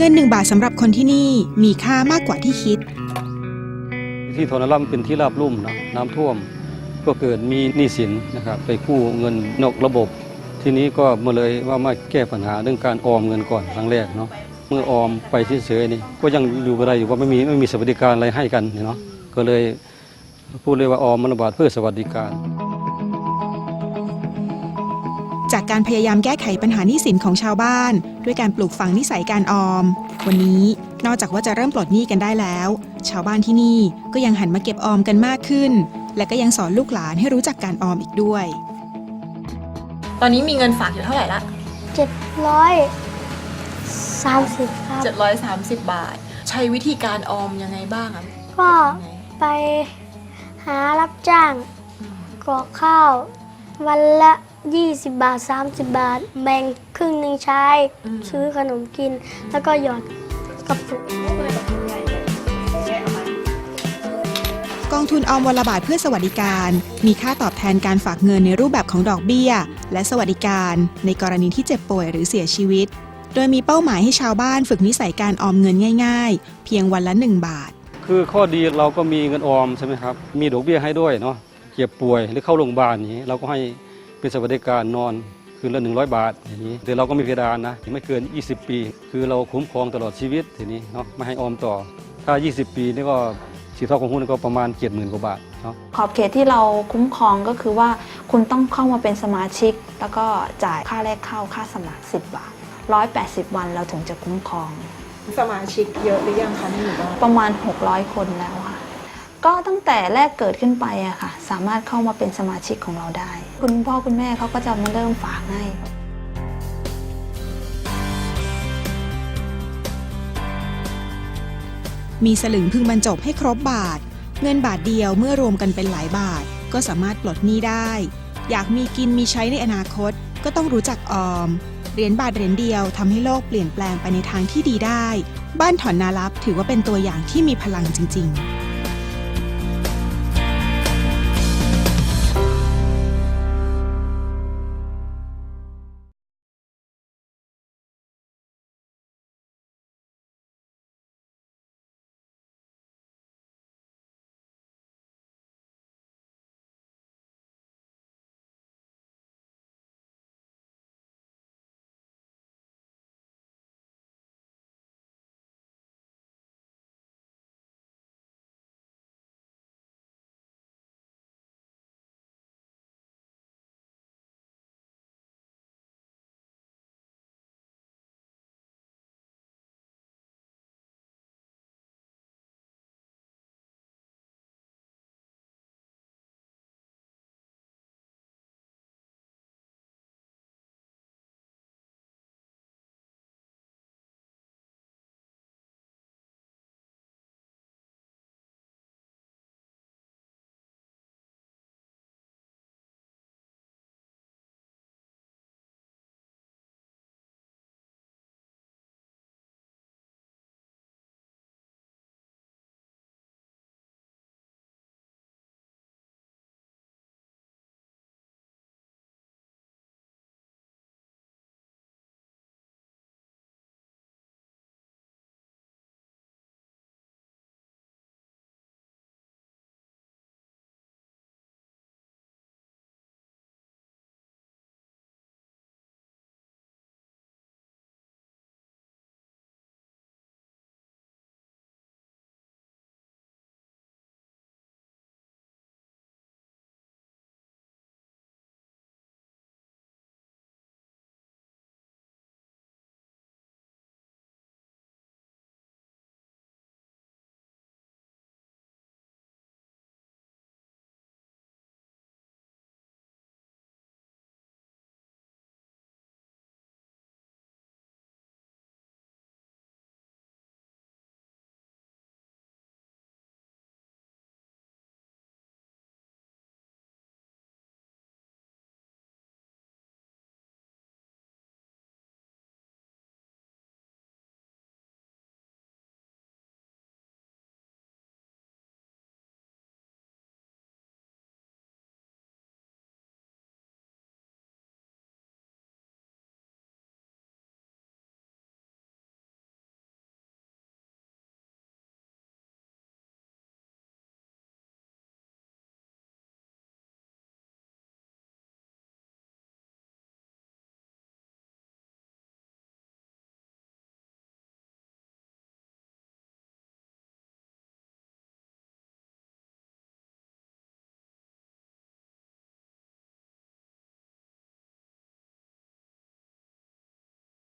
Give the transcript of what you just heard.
งินหนึ่งบาทสำหรับคนที่นี่มีค่ามากกว่าที่คิด ที่โทนลัมเป็นที่ราบลุ่มนะน้ำท่วม ก็เกิดมีหนี้สินนะครับไปกู้เงินนอกระบบ ทีนี้ก็มาเลยว่ามาแก้ปัญหาเรื่องการออมเงินก่อนครั้งแรกเนาะเมื่อออมไปเฉยๆนี่ก็ยังอยู่อะไรอยู่ว่าไม่มีไม่มีสวัสดิการอะไรให้กันเนาะก็เลยพูดเลยว่าออมมันบาทเพื่อสวัสดิการ จากการพยายามแก้ไขปัญหาหนี้สินของชาวบ้าน ด้วยการปลูกฝังนิสัยการออม วันนี้นอกจากว่าจะเริ่มปลดหนี้กันได้แล้ว ชาวบ้านที่นี่ก็ยังหันมาเก็บออมกันมากขึ้น และก็ยังสอนลูกหลานให้รู้จักการออมอีกด้วย ตอนนี้มีเงินฝากอยู่เท่าไหร่ละเจ็ดร้อยสามสิบครับ 730 บาท ใช้วิธีการออมยังไงบ้างอะก็ยังไงไปหารับจ้างกรอกข้าว วันละ 20 บาท 30 บาท แบ่งครึ่งหนึ่งใช้ ซื้อขนมกิน แล้วก็หยอดกระปุกกองทุนออมวันละบาทเพื่อสวัสดิการ มีค่าตอบแทนการฝากเงินในรูปแบบของดอกเบี้ย และสวัสดิการ ในกรณีที่เจ็บป่วยหรือเสียชีวิต โดยมีเป้าหมายให้ชาวบ้านฝึกนิสัยการออมเงินง่าย ๆ เพียงวันละ 1 บาท คือข้อดีเราก็มีเงินออมใช่ไหมครับ มีดอกเบี้ยให้ด้วยเนาะเจ็บป่วยหรือเข้าโรงพยาบาลอย่างนี้เราก็ให้ เป็นสวัสดิการนอนคืนละ 100 บาทอย่างนี้แต่เราก็มีเพดานนะไม่เกิน 20 ปี คือเราคุ้มครองตลอดชีวิตทีนี้เนาะไม่ให้ออมต่อ ถ้า 20 ปีนี่ก็สีเท่าของหุ้นก็ประมาณ70,000กว่าบาทเนาะขอบเขตที่เราคุ้มครองก็คือว่าคุณต้องเข้ามาเป็นสมาชิก แล้วก็จ่ายค่าแรกเข้าค่าสมัคร 10 บาท 180 วันเราถึงจะคุ้มครอง สมาชิกเยอะหรือยังคะในหมู่บ้านประมาณ 600 คนแล้วค่ะ ก็ตั้งแต่แรกเกิดขึ้นไปอะค่ะ สามารถเข้ามาเป็นสมาชิกของเราได้ คุณพ่อคุณแม่เขาก็จะมาเริ่มฝากให้มีสลึงพึงบรรจบให้ครบบาท เงินบาทเดียวเมื่อรวมกันเป็นหลายบาท ก็สามารถปลดหนี้ได้ อยากมีกินมีใช้ในอนาคต ก็ต้องรู้จักออม เหรียญบาทเหรียญเดียวทำให้โลกเปลี่ยนแปลงไปในทางที่ดีได้ บ้านถอนนาลับถือว่าเป็นตัวอย่างที่มีพลังจริง ๆ